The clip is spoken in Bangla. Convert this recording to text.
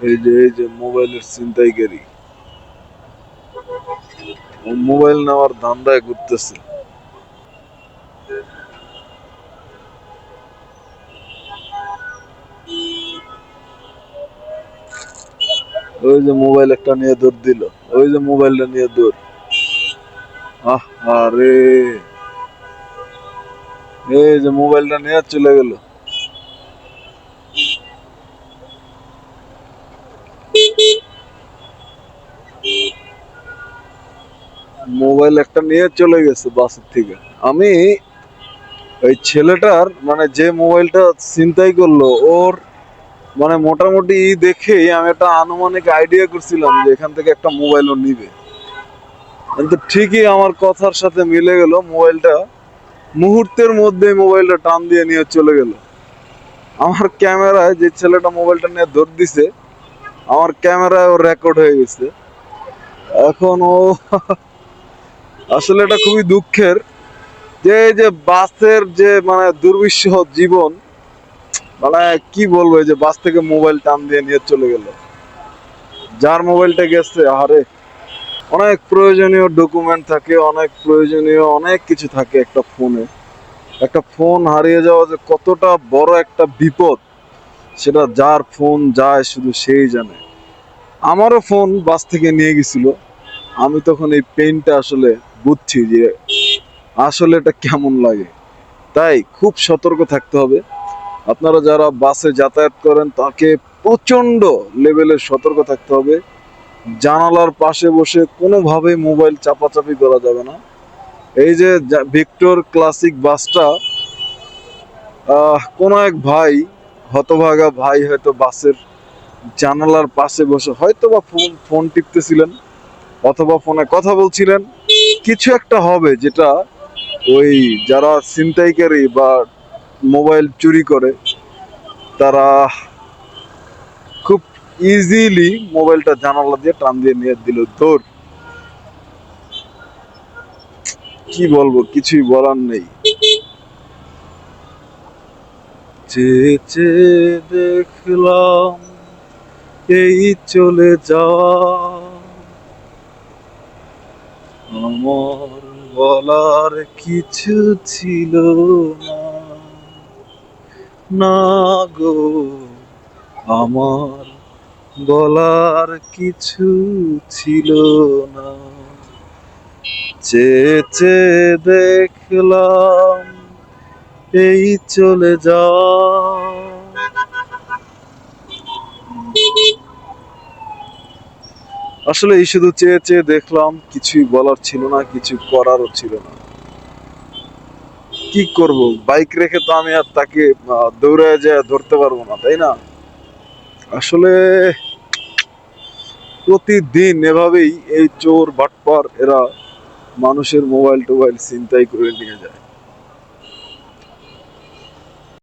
এই যে এই যে মোবাইলের ছিনতাইকারী। মোবাইল নেওয়ার ধান্দায় ঘুরতেছে। ওই যে মোবাইল একটা নিয়ে দৌড় দিল। ওই যে মোবাইলটা নিয়ে দৌড়। আহ, আরে। এই যে মোবাইলটা নিয়ে চলে গেল। মোবাইল একটা নিয়ে চলে গেছে বাসের থেকে। আমি ওই ছেলেটার মানে যে মোবাইলটা ছিনতাই করল, ওর মানে মোটামুটি দেখেই আমি একটা আনুমানিক আইডিয়া করছিলাম যে এখান থেকে একটা মোবাইলও নিবে। কিন্তু ঠিকই আমার কথার সাথে মিলে গেল, মোবাইলটা মুহূর্তের মধ্যে মোবাইলটা টান দিয়ে নিয়ে চলে গেল। আমার ক্যামেরায় যে ছেলেটা মোবাইলটা নিয়ে ধর দিছে, আমার ক্যামেরায় ও রেকর্ড হয়ে গেছে। এখন ও আসলে এটা খুবই দুঃখের যে এই যে বাসের যে মানে দুর্বিষহ জীবন মানে কি বলব, এই যে বাস থেকে মোবাইল টান দিয়ে নিয়ে চলে গেল। যার মোবাইলটা গেছে আরে অনেক প্রয়োজনীয় ডকুমেন্ট থাকে, অনেক প্রয়োজনীয় অনেক কিছু থাকে একটা ফোনে একটা ফোন হারিয়ে যাওয়া যে কতটা বড় একটা বিপদ, সেটা যার ফোন যায় শুধু সেই জানে। আমারও ফোন বাস থেকে নিয়ে গেছিল। আমি তখন এই পেইনটা আসলে বুঝছি যে আসলে এটা কেমন লাগে। তাই খুব সতর্ক থাকতে হবে। আপনারা যারা বাসে যাতায়াত করেন, তাকে প্রচণ্ড লেভেলের সতর্ক থাকতে হবে। জানালার পাশে বসে কোনোভাবেই মোবাইল চাপাচাপি করা যাবে না। এই যা- ভিক্টর ক্লাসিক বাসটা কোনো এক ভাই, হতভাগা ভাই হয়তো বাসের জানালার পাশে বসে হয়তো বা ফোন ফোন টিপতেছিলেন। অথবা ফোনে কথা বলছিলেন, কিছু একটা হবে যেটা ওই যারা ছিনতাইকারী বা মোবাইল চুরি করে, তারা খুব ইজিলি মোবাইলটা জানালা দিয়ে টান দিয়ে নিয়ে দিল তোর কি বলব, কিছুই বলার নেই। দেখলাম, এই চলে যাওয়া আমার বলার কিছু ছিল না। গো, আমার বলার কিছু ছিল না। চেয়ে দেখলাম, এই চলে যাওয়া আসলে এই শুধু চেয়ে চেয়ে দেখলাম কিছুই বলার ছিল না কিছু করারও ছিল না। কি করব? বাইক রেখে তো আমি আর তাকে দৌড়ায় যায় ধরতে পারব না, তাই না? আসলে প্রতিদিন এভাবেই এই চোর বাটপার এরা মানুষের মোবাইল টোবাইল ছিনতাই করে নিয়ে যায়।